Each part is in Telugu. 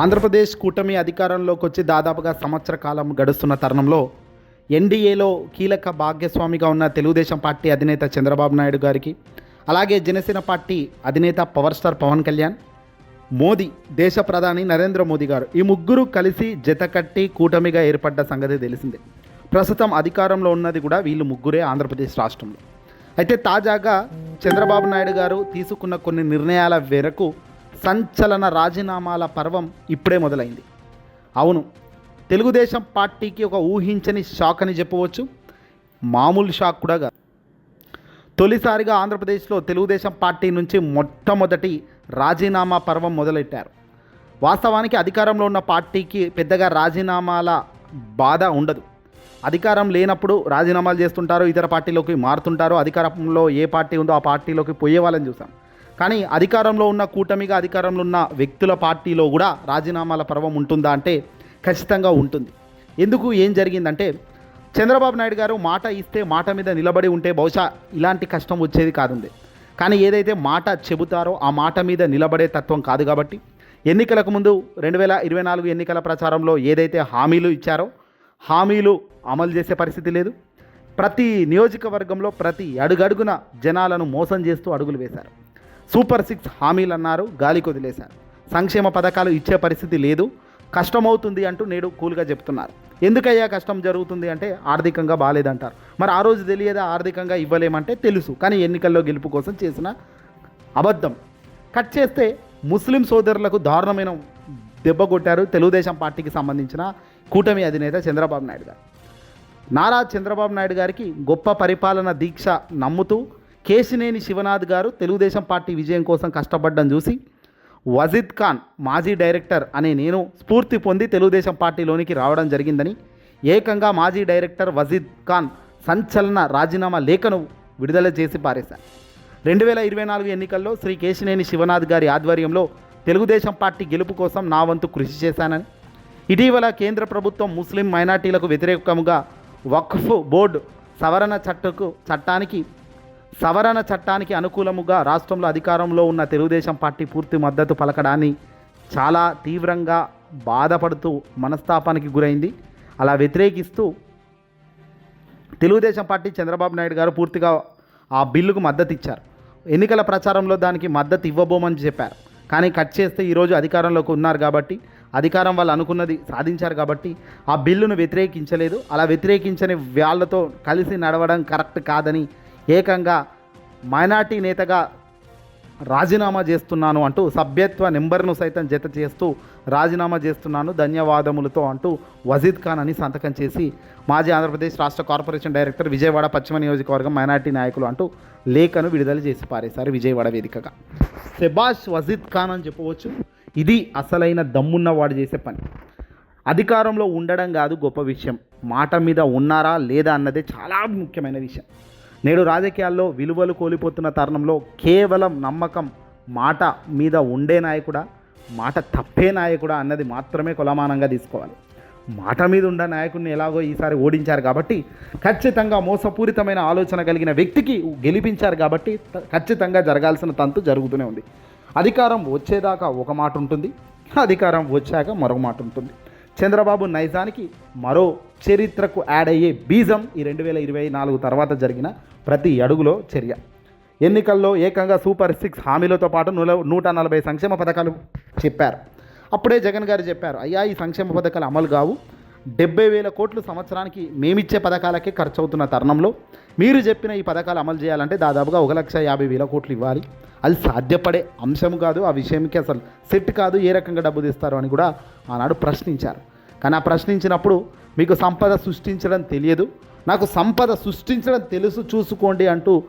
ఆంధ్రప్రదేశ్ కూటమి అధికారంలోకి వచ్చి దాదాపుగా సంవత్సర కాలం గడుస్తున్న తరుణంలో ఎన్డీఏలో కీలక భాగ్యస్వామిగా ఉన్న తెలుగుదేశం పార్టీ అధినేత చంద్రబాబు నాయుడు గారికి అలాగే జనసేన పార్టీ అధినేత పవర్ స్టార్ పవన్ కళ్యాణ్ మోదీ దేశ ప్రధాని నరేంద్ర మోదీ గారు ఈ ముగ్గురు కలిసి జతకట్టి కూటమిగా ఏర్పడ్డ సంగతి తెలిసిందే. ప్రస్తుతం అధికారంలో ఉన్నది కూడా వీళ్ళు ముగ్గురే ఆంధ్రప్రదేశ్ రాష్ట్రంలో. అయితే తాజాగా చంద్రబాబు నాయుడు గారు తీసుకున్న కొన్ని నిర్ణయాల మేరకు సంచలన రాజీనామాల పర్వం ఇప్పుడే మొదలైంది. అవును తెలుగుదేశం పార్టీకి ఒక ఊహించని షాక్ అని చెప్పవచ్చు. మామూలు షాక్ కూడా కాదు. తొలిసారిగా ఆంధ్రప్రదేశ్లో తెలుగుదేశం పార్టీ నుంచి మొట్టమొదటి రాజీనామా పర్వం మొదలెట్టారు. వాస్తవానికి అధికారంలో ఉన్న పార్టీకి పెద్దగా రాజీనామాల బాధ ఉండదు. అధికారం లేనప్పుడు రాజీనామాలు చేస్తుంటారు ఇతర పార్టీలోకి మారుతుంటారు అధికారంలో ఏ పార్టీ ఉందో ఆ పార్టీలోకి పోయే వాళ్ళని చూసాం. కానీ అధికారంలో ఉన్న కూటమిగా అధికారంలో ఉన్న వ్యక్తుల పార్టీలో కూడా రాజీనామాల పర్వం ఉంటుందా అంటే ఖచ్చితంగా ఉంటుంది. ఎందుకు ఏం జరిగిందంటే చంద్రబాబు నాయుడు గారు మాట ఇస్తే మాట మీద నిలబడి ఉంటే బహుశా ఇలాంటి కష్టం వచ్చేది కాదుంది కానీ ఏదైతే మాట చెబుతారో ఆ మాట మీద నిలబడే తత్వం కాదు కాబట్టి ఎన్నికలకు ముందు రెండు వేల ఇరవై నాలుగు ఎన్నికల ప్రచారంలో ఏదైతే హామీలు ఇచ్చారో హామీలు అమలు చేసే పరిస్థితి లేదు. ప్రతి నియోజకవర్గంలో ప్రతి అడుగడుగున జనాలను మోసం చేస్తూ అడుగులు వేశారు. సూపర్ సిక్స్ హామీలు అన్నారు గాలికి వదిలేశారు. సంక్షేమ పథకాలు ఇచ్చే పరిస్థితి లేదు. కష్టమవుతుంది అంటూ నేడు కూల్గా చెప్తున్నారు. ఎందుకయ్యా కష్టం జరుగుతుంది అంటే ఆర్థికంగా బాగాలేదంటారు మరి ఆ రోజు తెలియదా ఆర్థికంగా ఇవ్వలేమంటే తెలుసు. కానీ ఎన్నికల్లో గెలుపు కోసం చేసిన అబద్ధం. కట్ చేస్తే ముస్లిం సోదరులకు దారుణమైన దెబ్బ కొట్టారు తెలుగుదేశం పార్టీకి సంబంధించిన కూటమి అధినేత చంద్రబాబు నాయుడు గారు. నారా చంద్రబాబు నాయుడు గారికి గొప్ప పరిపాలన దీక్ష నమ్ముతూ కేశినేని శివనాథ్ గారు తెలుగుదేశం పార్టీ విజయం కోసం కష్టపడ్డం చూసి వజీద్ ఖాన్ మాజీ డైరెక్టర్ అనే నేను స్ఫూర్తి పొంది తెలుగుదేశం పార్టీలోనికి రావడం జరిగిందని ఏకంగా మాజీ డైరెక్టర్ వజీద్ ఖాన్ సంచలన రాజీనామా లేఖను విడుదల చేసి పారేశారు. రెండు వేల ఇరవై నాలుగు ఎన్నికల్లో శ్రీ కేశినేని శివనాథ్ గారి ఆధ్వర్యంలో తెలుగుదేశం పార్టీ గెలుపు కోసం నా వంతు కృషి చేశానని ఇటీవల కేంద్ర ప్రభుత్వం ముస్లిం మైనార్టీలకు వ్యతిరేకంగా వక్ఫ్ బోర్డు సవరణ చట్టకు చట్టానికి సవరణ చట్టానికి అనుకూలముగా రాష్ట్రంలో అధికారంలో ఉన్న తెలుగుదేశం పార్టీ పూర్తి మద్దతు పలకడాన్ని చాలా తీవ్రంగా బాధపడుతూ మనస్తాపానికి గురైంది. అలా వ్యతిరేకిస్తూ తెలుగుదేశం పార్టీ చంద్రబాబు నాయుడు గారు పూర్తిగా ఆ బిల్లుకు మద్దతు ఇచ్చారు ఎన్నికల ప్రచారంలో దానికి మద్దతు ఇవ్వబోమని చెప్పారు. కానీ కట్ చేస్తే ఈరోజు అధికారంలోకి ఉన్నారు కాబట్టి అధికారం వాళ్ళు అనుకున్నది సాధించారు కాబట్టి ఆ బిల్లును వ్యతిరేకించలేదు. అలా వ్యతిరేకించని వాళ్ళతో కలిసి నడవడం కరెక్ట్ కాదని ఏకంగా మైనార్టీ నేతగా రాజీనామా చేస్తున్నాను అంటూ సభ్యత్వ నెంబర్ను సైతం జత చేస్తూ రాజీనామా చేస్తున్నాను ధన్యవాదములతో అంటూ వజీద్ ఖాన్ అని సంతకం చేసి మాజీ ఆంధ్రప్రదేశ్ రాష్ట్ర కార్పొరేషన్ డైరెక్టర్ విజయవాడ పశ్చిమ నియోజకవర్గం మైనార్టీ నాయకులు అంటూ లేఖను విడుదల చేసి పారేశారు విజయవాడ వేదికగా. సెబాష్ వజీద్ ఖాన్ అని చెప్పవచ్చు. ఇది అసలైన దమ్మున్నవాడు చేసే పని. అధికారంలో ఉండడం కాదు గొప్ప విషయం. మాట మీద ఉన్నారా లేదా అన్నదే చాలా ముఖ్యమైన విషయం. నేడు రాజకీయాల్లో విలువలు కోల్పోతున్న తరుణంలో కేవలం నమ్మకం మాట మీద ఉండే నాయకుడా మాట తప్పే నాయకుడా అన్నది మాత్రమే కొలమానంగా తీసుకోవాలి. మాట మీద ఉన్న నాయకుడిని ఎలాగో ఈసారి ఓడించారు కాబట్టి ఖచ్చితంగా మోసపూరితమైన ఆలోచన కలిగిన వ్యక్తికి గెలిపించారు కాబట్టి ఖచ్చితంగా జరగాల్సిన తంతు జరుగుతూనే ఉంది. అధికారం వచ్చేదాకా ఒక మాట ఉంటుంది అధికారం వచ్చాక మరొక మాట ఉంటుంది. చంద్రబాబు నైజానికి మరో చరిత్రకు యాడ్ అయ్యే బీజం ఈ రెండు వేల ఇరవై నాలుగు తర్వాత జరిగిన ప్రతి అడుగులో చర్య. ఎన్నికల్లో ఏకంగా సూపర్ సిక్స్ హామీలతో పాటు నూల నూట నలభై సంక్షేమ పథకాలు చెప్పారు. అప్పుడే జగన్ గారు చెప్పారు అయ్యా ఈ సంక్షేమ పథకాలు అమలు కావు. డెబ్బై వేల కోట్లు సంవత్సరానికి మేమిచ్చే పథకాలకే ఖర్చు అవుతున్న తరుణంలో మీరు చెప్పిన ఈ పథకాలు అమలు చేయాలంటే దాదాపుగా ఒక లక్ష యాభై వేల కోట్లు ఇవ్వాలి. అది సాధ్యపడే అంశం కాదు ఆ విషయంకి అసలు సెట్ కాదు ఏ రకంగా డబ్బు తీస్తారు అని కూడా ఆనాడు ప్రశ్నించారు. కానీ ఆ ప్రశ్నించినప్పుడు మీకు సంపద సృష్టించడం తెలియదు. నాకు సంపద సృష్టించడం తెలుసు చూసుకోండి అంటూ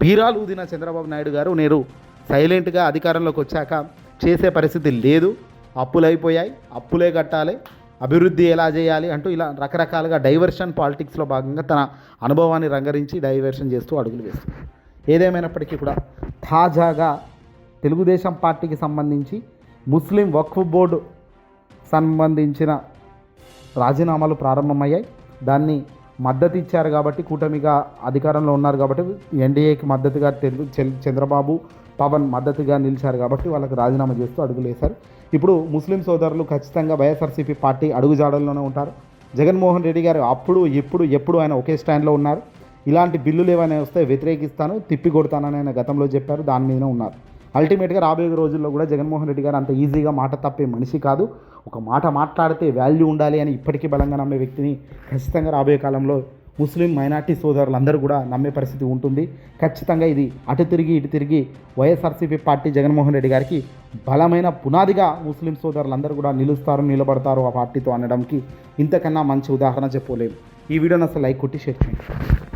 బీరాలు ఊదిన చంద్రబాబు నాయుడు గారు నేను సైలెంట్గా అధికారంలోకి వచ్చాక చేసే పరిస్థితి లేదు. అప్పులు అయిపోయాయి అప్పులే కట్టాలి. అభివృద్ధి ఎలా చేయాలి అంటూ ఇలా రకరకాలుగా డైవర్షన్ పాలిటిక్స్లో భాగంగా తన అనుభవాన్ని రంగరించి డైవర్షన్ చేస్తూ అడుగులు వేస్తుంది. ఏదేమైనప్పటికీ కూడా తాజాగా తెలుగుదేశం పార్టీకి సంబంధించి ముస్లిం వక్ఫ్ బోర్డు సంబంధించిన రాజీనామాలు ప్రారంభమయ్యాయి. దాన్ని మద్దతు ఇచ్చారు కాబట్టి కూటమిగా అధికారంలో ఉన్నారు కాబట్టి ఎన్డీఏకి మద్దతుగా తెలుగు చంద్రబాబు పవన్ మద్దతుగా నిలిచారు కాబట్టి వాళ్ళకి రాజీనామా చేస్తూ అడుగులు వేశారు. ఇప్పుడు ముస్లిం సోదరులు ఖచ్చితంగా వైఎస్ఆర్సీపీ పార్టీ అడుగుజాడల్లోనే ఉంటారు. జగన్మోహన్ రెడ్డి గారు అప్పుడు ఎప్పుడు ఎప్పుడు ఆయన ఒకే స్టాండ్లో ఉన్నారు. ఇలాంటి బిల్లులు ఏమైనా వస్తే వ్యతిరేకిస్తాను తిప్పి కొడతానని ఆయన గతంలో చెప్పారు దాని మీదనే ఉన్నారు. అల్టిమేట్గా రాబోయే రోజుల్లో కూడా జగన్మోహన్ రెడ్డి గారు అంత ఈజీగా మాట తప్పే మనిషి కాదు. ఒక మాట మాట్లాడితే వాల్యూ ఉండాలి అని ఇప్పటికీ బలంగా నమ్మే వ్యక్తిని ఖచ్చితంగా రాబోయే కాలంలో ముస్లిం మైనార్టీ సోదరులందరూ కూడా నమ్మే పరిస్థితి ఉంటుంది. ఖచ్చితంగా ఇది అటు తిరిగి ఇటు తిరిగి వైఎస్ఆర్సీపీ పార్టీ జగన్మోహన్ రెడ్డి గారికి బలమైన పునాదిగా ముస్లిం సోదరులందరూ కూడా నిలుస్తారు నిలబడతారు ఆ పార్టీతో అనడానికి ఇంతకన్నా మంచి ఉదాహరణ చెప్పలేము. ఈ వీడియోని అసలు లైక్ కొట్టి షేర్ చేయండి.